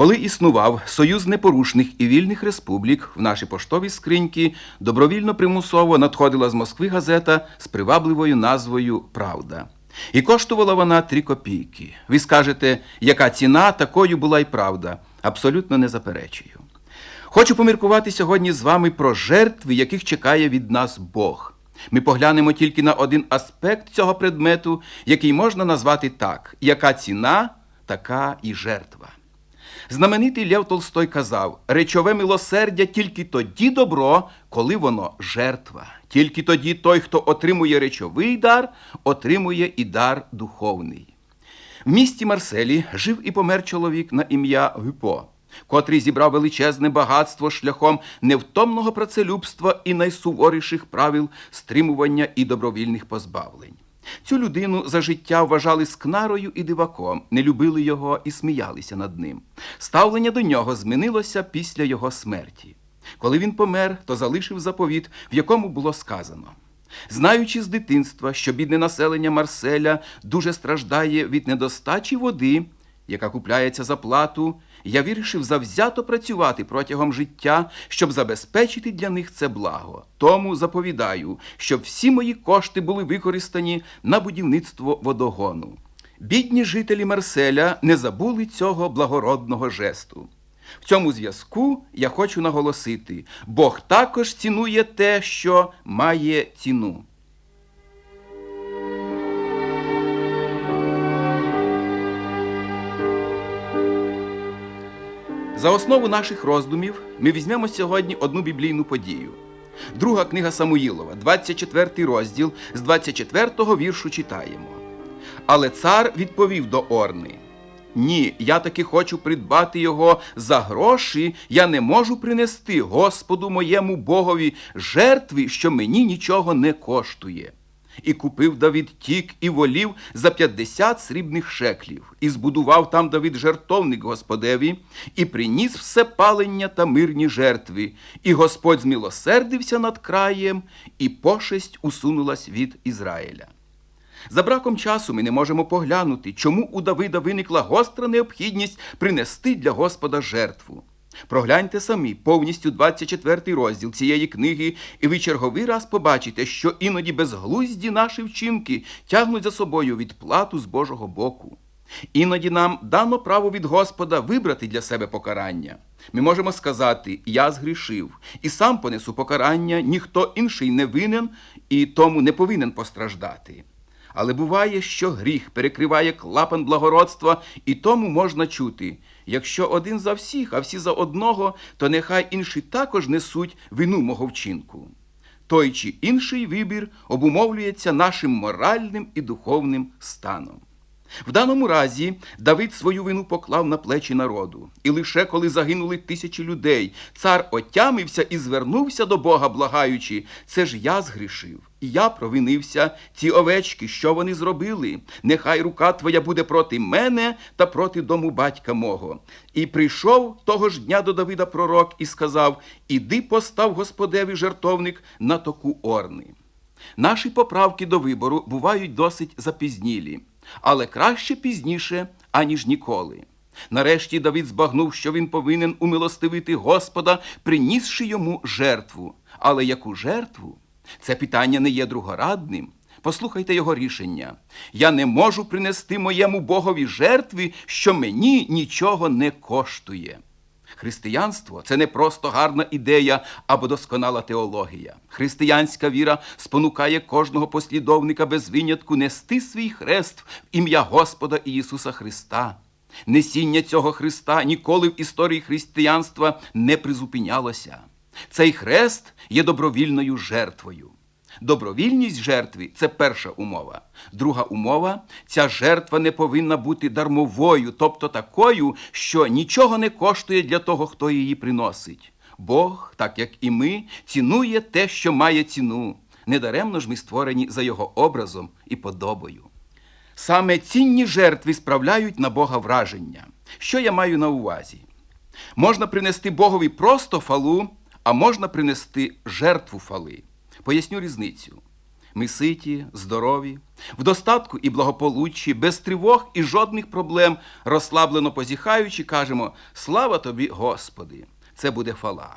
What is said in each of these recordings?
Коли існував Союз непорушних і вільних республік, в наші поштові скриньки добровільно примусово надходила з Москви газета з привабливою назвою Правда. І коштувала вона 3 копійки. Ви скажете, яка ціна, такою була й правда. Абсолютно не заперечую. Хочу поміркувати сьогодні з вами про жертви, яких чекає від нас Бог. Ми поглянемо тільки на один аспект цього предмету, який можна назвати так: яка ціна, така і жертва. Знаменитий Лев Толстой казав: речове милосердя тільки тоді добро, коли воно жертва. Тільки тоді той, хто отримує речовий дар, отримує і дар духовний. В місті Марселі жив і помер чоловік на ім'я Гюпо, котрий зібрав величезне багатство шляхом невтомного працелюбства і найсуворіших правил стримування і добровільних позбавлень. Цю людину за життя вважали скнарою і диваком, не любили його і сміялися над ним. Ставлення до нього змінилося після його смерті. Коли він помер, то залишив заповіт, в якому було сказано. Знаючи з дитинства, що бідне населення Марселя дуже страждає від недостачі води, яка купляється за плату, я вирішив завзято працювати протягом життя, щоб забезпечити для них це благо. Тому заповідаю, щоб всі мої кошти були використані на будівництво водогону. Бідні жителі Марселя не забули цього благородного жесту. В цьому зв'язку я хочу наголосити: Бог також цінує те, що має ціну. За основу наших роздумів ми візьмемо сьогодні одну біблійну подію. Друга книга Самуїлова, 24 розділ, з 24-го віршу читаємо. Але цар відповів до Орни: Ні, я таки хочу придбати його за гроші, я не можу принести Господу моєму Богові жертви, що мені нічого не коштує. І купив Давид тік і волів за 50 срібних шеклів, і збудував там Давид жертовник Господеві, і приніс все палення та мирні жертви. І Господь змилосердився над краєм, і пошесть усунулась від Ізраїля. За браком часу ми не можемо поглянути, чому у Давида виникла гостра необхідність принести для Господа жертву. Прогляньте самі повністю 24 розділ цієї книги, і ви черговий раз побачите, що іноді безглузді наші вчинки тягнуть за собою відплату з Божого боку. Іноді нам дано право від Господа вибрати для себе покарання. Ми можемо сказати, я згрішив, і сам понесу покарання, ніхто інший не винен і тому не повинен постраждати. Але буває, що гріх перекриває клапан благородства, і тому можна чути якщо один за всіх, а всі за одного, то нехай інші також несуть вину мого вчинку. Той чи інший вибір обумовлюється нашим моральним і духовним станом. В даному разі Давид свою вину поклав на плечі народу, і лише коли загинули тисячі людей, цар отямився і звернувся до Бога, благаючи, це ж я згрішив, і я провинився, ці овечки, що вони зробили? Нехай рука твоя буде проти мене та проти дому батька мого. І прийшов того ж дня до Давида пророк і сказав: Іди постав Господеві жертовник на току орни. Наші поправки до вибору бувають досить запізнілі, але краще пізніше, аніж ніколи. Нарешті Давид збагнув, що він повинен умилостивити Господа, принісши йому жертву. Але яку жертву? Це питання не є другорадним. Послухайте його рішення. Я не можу принести моєму Богові жертви, що мені нічого не коштує. Християнство це не просто гарна ідея або досконала теологія. Християнська віра спонукає кожного послідовника без винятку нести свій хрест в ім'я Господа Ісуса Христа. Несіння цього Христа ніколи в історії християнства не призупинялося. Цей хрест є добровільною жертвою. Добровільність жертви це перша умова. Друга умова ця жертва не повинна бути дармовою, тобто такою, що нічого не коштує для того, хто її приносить. Бог, так як і ми, цінує те, що має ціну. Недаремно ж ми створені за його образом і подобою. Саме цінні жертви справляють на Бога враження. Що я маю на увазі? Можна принести Богові просто фалу, а можна принести жертву фали. Поясню різницю. Ми ситі, здорові, в достатку і благополуччі, без тривог і жодних проблем, розслаблено позіхаючи, кажемо Слава тобі, Господи! Це буде фала.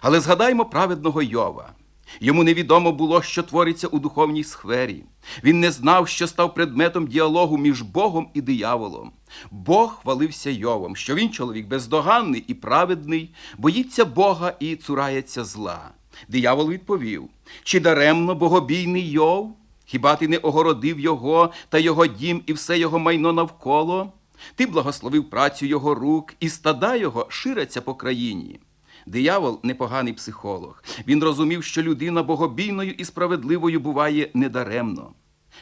Але згадаймо праведного Йова. Йому невідомо було, що твориться у духовній сфері. Він не знав, що став предметом діалогу між Богом і дияволом. Бог хвалився Йовом, що він чоловік бездоганний і праведний, боїться Бога і цурається зла. Диявол відповів: чи даремно богобійний Йов? Хіба ти не огородив його та його дім і все його майно навколо? Ти благословив працю його рук, і стада його ширяться по країні. Диявол непоганий психолог. Він розумів, що людина богобійною і справедливою буває недаремно.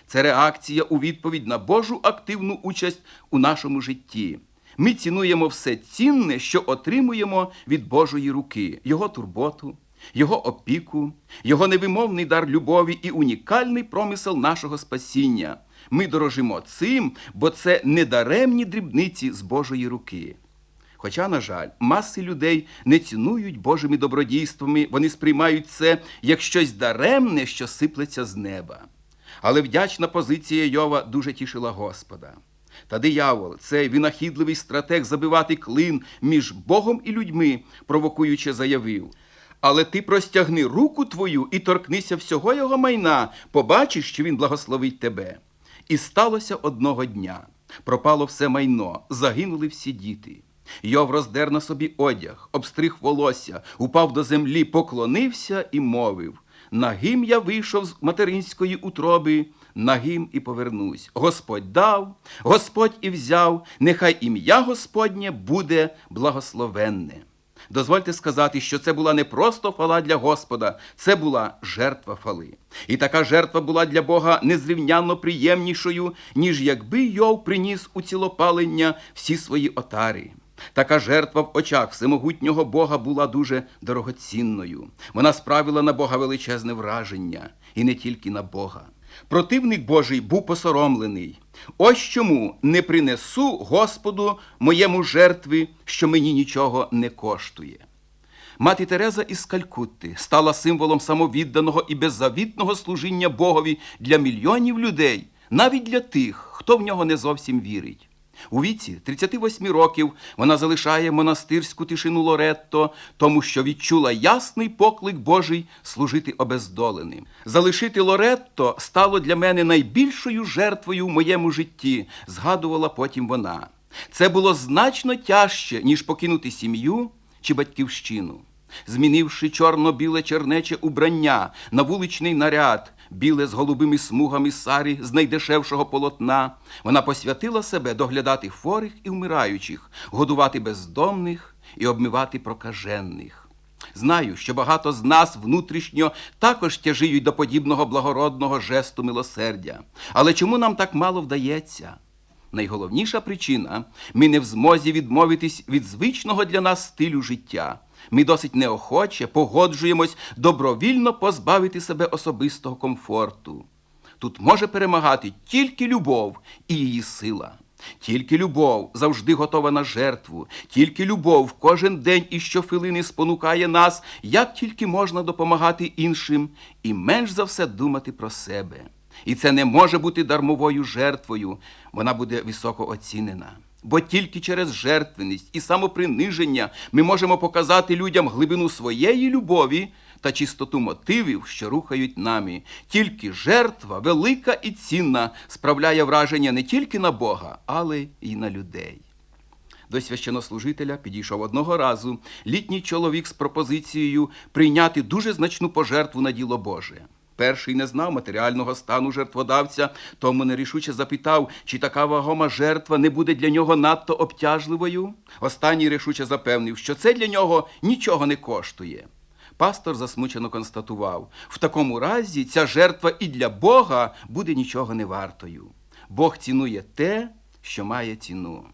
Це реакція у відповідь на Божу активну участь у нашому житті. Ми цінуємо все цінне, що отримуємо від Божої руки, Його турботу, Його опіку, Його невимовний дар любові і унікальний промисел нашого спасіння. Ми дорожимо цим, бо це недаремні дрібниці з Божої руки. Хоча, на жаль, маси людей не цінують Божими добродійствами, вони сприймають це як щось даремне, що сиплеться з неба. Але вдячна позиція Йова дуже тішила Господа. Та диявол, цей винахідливий стратег забивати клин між Богом і людьми, провокуючи, заявив. Але ти простягни руку твою і торкнися всього його майна, побачиш, що він благословить тебе. І сталося одного дня. Пропало все майно, загинули всі діти. Йов роздер на собі одяг, обстриг волосся, упав до землі, поклонився і мовив: Нагим я вийшов з материнської утроби, нагим і повернусь. Господь дав, Господь і взяв, нехай ім'я Господнє буде благословенне. Дозвольте сказати, що це була не просто фала для Господа, це була жертва фали. І така жертва була для Бога незрівнянно приємнішою, ніж якби Йов приніс у цілопалення всі свої отари. Така жертва в очах всемогутнього Бога була дуже дорогоцінною. Вона справила на Бога величезне враження, і не тільки на Бога. Противник Божий був посоромлений. Ось чому не принесу Господу моєму жертви, що мені нічого не коштує. Мати Тереза із Калькутти стала символом самовідданого і беззавітного служіння Богові для мільйонів людей, навіть для тих, хто в нього не зовсім вірить. У віці 38 років вона залишає монастирську тишину Лоретто, тому що відчула ясний поклик Божий служити обездоленим. Залишити Лоретто стало для мене найбільшою жертвою в моєму житті, згадувала потім вона. Це було значно тяжче, ніж покинути сім'ю чи батьківщину. Змінивши чорно-біле чернече убрання на вуличний наряд, біле з голубими смугами сарі з найдешевшого полотна, вона посвятила себе доглядати хворих і вмираючих, годувати бездомних і обмивати прокажених. Знаю, що багато з нас внутрішньо також тяжіють до подібного благородного жесту милосердя. Але чому нам так мало вдається? Найголовніша причина ми не в змозі відмовитись від звичного для нас стилю життя. Ми досить неохоче погоджуємось добровільно позбавити себе особистого комфорту. Тут може перемагати тільки любов і її сила. Тільки любов завжди готова на жертву, тільки любов кожен день і щохвилини спонукає нас, як тільки можна допомагати іншим, і менш за все думати про себе. І це не може бути дармовою жертвою, вона буде високо оцінена. Бо тільки через жертвеність і самоприниження ми можемо показати людям глибину своєї любові та чистоту мотивів, що рухають нами. Тільки жертва, велика і цінна, справляє враження не тільки на Бога, але й на людей. До священнослужителя підійшов одного разу літній чоловік з пропозицією прийняти дуже значну пожертву на діло Боже. Перший не знав матеріального стану жертводавця, тому нерішуче запитав, чи така вагома жертва не буде для нього надто обтяжливою. Останній рішуче запевнив, що це для нього нічого не коштує. Пастор засмучено констатував: в такому разі ця жертва і для Бога буде нічого не вартою. Бог цінує те, що має ціну.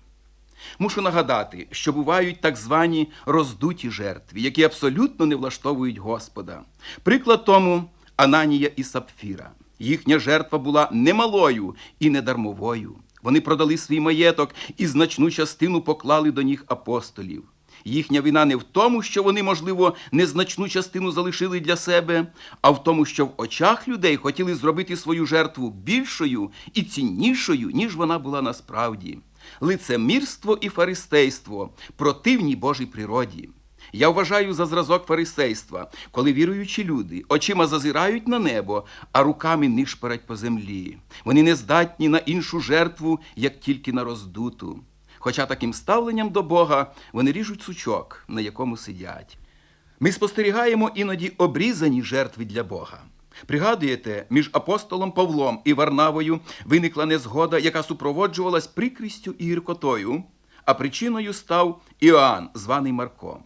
Мушу нагадати, що бувають так звані роздуті жертви, які абсолютно не влаштовують Господа. Приклад тому Ананія і Сапфіра. Їхня жертва була немалою і недармовою. Вони продали свій маєток і значну частину поклали до ніг апостолів. Їхня вина не в тому, що вони, можливо, незначну частину залишили для себе, а в тому, що в очах людей хотіли зробити свою жертву більшою і ціннішою, ніж вона була насправді. Лицемірство і фаристейство противні Божій природі. Я вважаю за зразок фарисейства, коли віруючі люди очима зазирають на небо, а руками нишпорять по землі. Вони не здатні на іншу жертву, як тільки на роздуту. Хоча таким ставленням до Бога вони ріжуть сучок, на якому сидять. Ми спостерігаємо іноді обрізані жертви для Бога. Пригадуєте, між апостолом Павлом і Варнавою виникла незгода, яка супроводжувалась прикрістю і гіркотою, а причиною став Іоанн, званий Марком.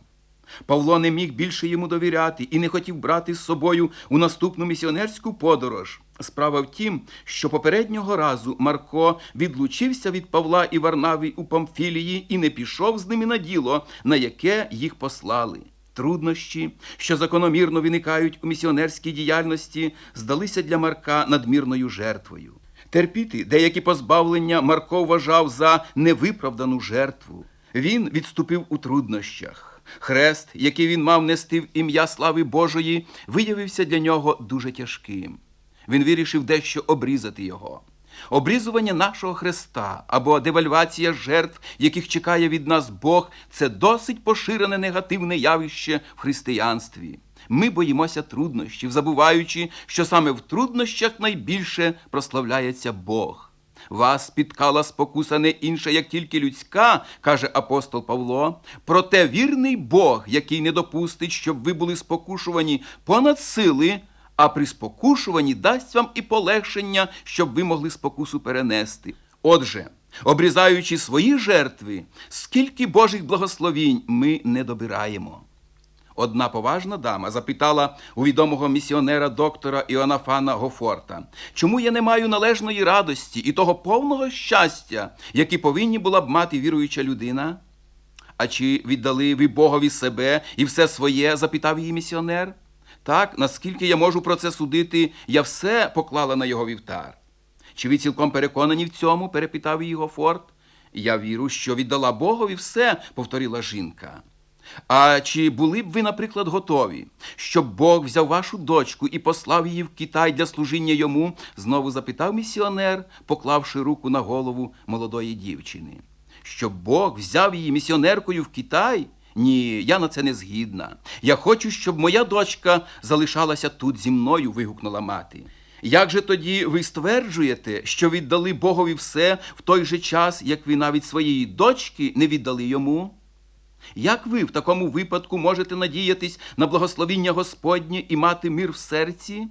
Павло не міг більше йому довіряти і не хотів брати з собою у наступну місіонерську подорож. Справа в тім, що попереднього разу Марко відлучився від Павла і Варнави у Памфілії і не пішов з ними на діло, на яке їх послали. Труднощі, що закономірно виникають у місіонерській діяльності, здалися для Марка надмірною жертвою. Терпіти деякі позбавлення Марко вважав за невиправдану жертву. Він відступив у труднощах. Хрест, який він мав нести в ім'я слави Божої, виявився для нього дуже тяжким. Він вирішив дещо обрізати його. Обрізування нашого Христа або девальвація жертв, яких чекає від нас Бог, це досить поширене негативне явище в християнстві. Ми боїмося труднощів, забуваючи, що саме в труднощах найбільше прославляється Бог. Вас спіткала спокуса не інша, як тільки людська, каже апостол Павло. Проте вірний Бог, який не допустить, щоб ви були спокушувані понад сили, а при спокушуванні дасть вам і полегшення, щоб ви могли спокусу перенести. Отже, обрізаючи свої жертви, скільки Божих благословінь ми не добираємо. Одна поважна дама запитала у відомого місіонера доктора Іонафана Гофорта, чому я не маю належної радості і того повного щастя, які повинні була б мати віруюча людина? А чи віддали ви Богові себе і все своє? запитав її місіонер. Так, наскільки я можу про це судити, я все поклала на його вівтар. Чи ви цілком переконані в цьому? перепитав її Гофорт. Я вірю, що віддала Богові все, повторила жінка. А чи були б ви, наприклад, готові, щоб Бог взяв вашу дочку і послав її в Китай для служіння йому? знову запитав місіонер, поклавши руку на голову молодої дівчини. Щоб Бог взяв її місіонеркою в Китай? Ні, я на це не згідна. Я хочу, щоб моя дочка залишалася тут зі мною, вигукнула мати. Як же тоді ви стверджуєте, що віддали Богові все в той же час, як ви навіть своєї дочки не віддали йому? Як ви в такому випадку можете надіятись на благословіння Господнє і мати мир в серці?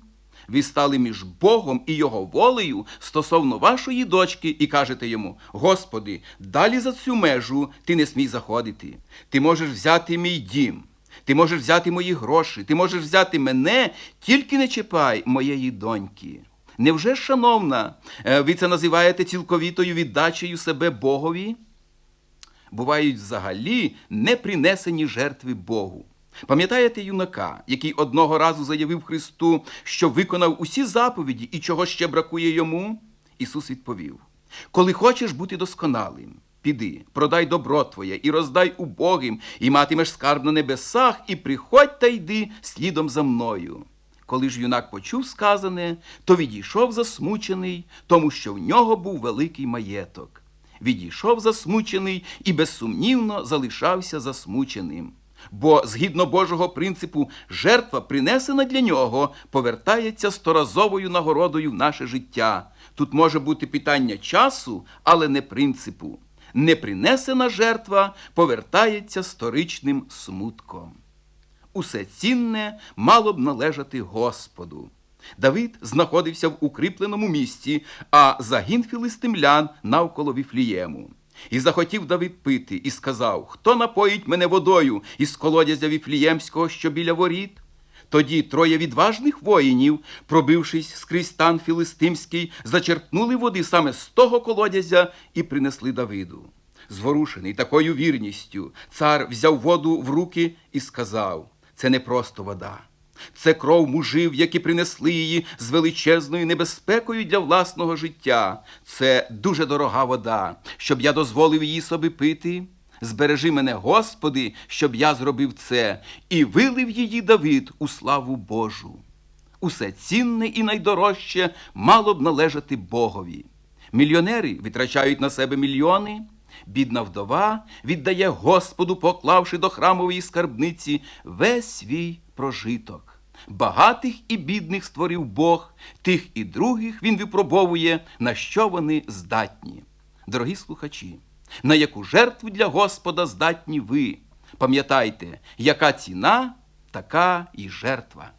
Ви стали між Богом і Його волею стосовно вашої дочки і кажете йому: Господи, далі за цю межу ти не смій заходити. Ти можеш взяти мій дім, ти можеш взяти мої гроші, ти можеш взяти мене, тільки не чіпай моєї доньки. Невже, шановна, е, ви це називаєте цілковітою віддачею себе Богові? Бувають взагалі не принесені жертви Богу. Пам'ятаєте юнака, який одного разу заявив Христу, що виконав усі заповіді і чого ще бракує йому? Ісус відповів: Коли хочеш бути досконалим, піди, продай добро твоє і роздай убогим, і матимеш скарб на небесах, і приходь та йди слідом за мною. Коли ж юнак почув сказане, то відійшов засмучений, тому що в нього був великий маєток відійшов засмучений і безсумнівно залишався засмученим. Бо, згідно Божого принципу, жертва, принесена для нього, повертається сторазовою нагородою в наше життя. Тут може бути питання часу, але не принципу. Непринесена жертва повертається сторичним смутком. Усе цінне мало б належати Господу. Давид знаходився в укріпленому місті, а загін філистимлян навколо Віфлієму. І захотів Давид пити, і сказав: Хто напоїть мене водою із колодязя Віфліємського, що біля воріт? Тоді троє відважних воїнів, пробившись скрізь стан філистимський, зачерпнули води саме з того колодязя і принесли Давиду. Зворушений такою вірністю, цар взяв воду в руки і сказав: Це не просто вода. Це кров мужів, які принесли її з величезною небезпекою для власного життя. Це дуже дорога вода, щоб я дозволив її собі пити. Збережи мене, Господи, щоб я зробив це, і вилив її Давид у славу Божу. Усе цінне і найдорожче мало б належати Богові. Мільйонери витрачають на себе мільйони, бідна вдова віддає Господу, поклавши до храмової скарбниці весь свій прожиток. Багатих і бідних створив Бог, тих і других він випробовує, на що вони здатні. Дорогі слухачі, на яку жертву для Господа здатні ви? Пам'ятайте, яка ціна, така і жертва.